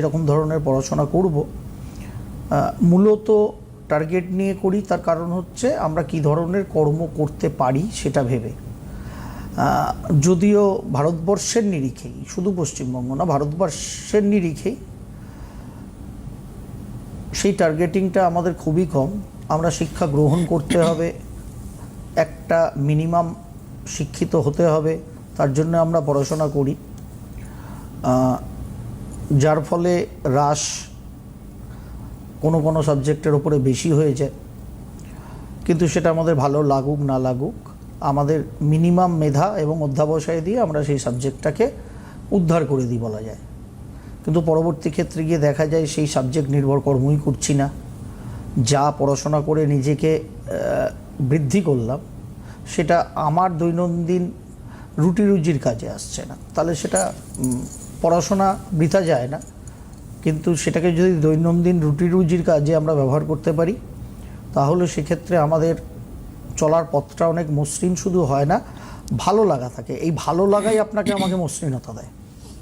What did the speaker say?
এরকম ধরনের পড়াশোনা করব। মূলত টার্গেট নিয়ে করি, তার কারণ হচ্ছে আমরা কি ধরনের কর্ম করতে পারি সেটা ভেবে। যদিও ভারতবর্ষের নিরিখেই, শুধু পশ্চিমবঙ্গ না, ভারতবর্ষের নিরিখেই সেই টার্গেটিংটা আমাদের খুবই কম। আমরা শিক্ষা গ্রহণ করতে হবে, একটা মিনিমাম শিক্ষিত হতে হবে, তার জন্য আমরা পড়াশোনা করি। যার ফলে হ্রাস কোনো কোনো সাবজেক্টের ওপরে বেশি হয়ে যায়। কিন্তু সেটা আমাদের ভালো লাগুক, না লাগুক, আমাদের মিনিমাম মেধা এবং অধ্যাবসায় দিয়ে আমরা সেই সাবজেক্টটাকে উদ্ধার করে দিই বলা যায়। কিন্তু পরবর্তী ক্ষেত্রে গিয়ে দেখা যায় সেই সাবজেক্ট নির্ভর কর্মই করছি না। যা পড়াশোনা করে নিজেকে বৃদ্ধি করলাম, সেটা আমার দৈনন্দিন রুটি রুজির কাজে আসছে না। তাহলে সেটা পড়াশোনা বৃথা যায় না। কিন্তু সেটাকে যদি দৈনন্দিন রুটি রুজির কাজে আমরা ব্যবহার করতে পারি, তাহলে সেক্ষেত্রে আমাদের চলার পথটা অনেক মসৃণ শুধু হয় না, ভালো লাগা থাকে। এই ভালো লাগাই আপনাকে আমাকে মসৃণতা দেয়।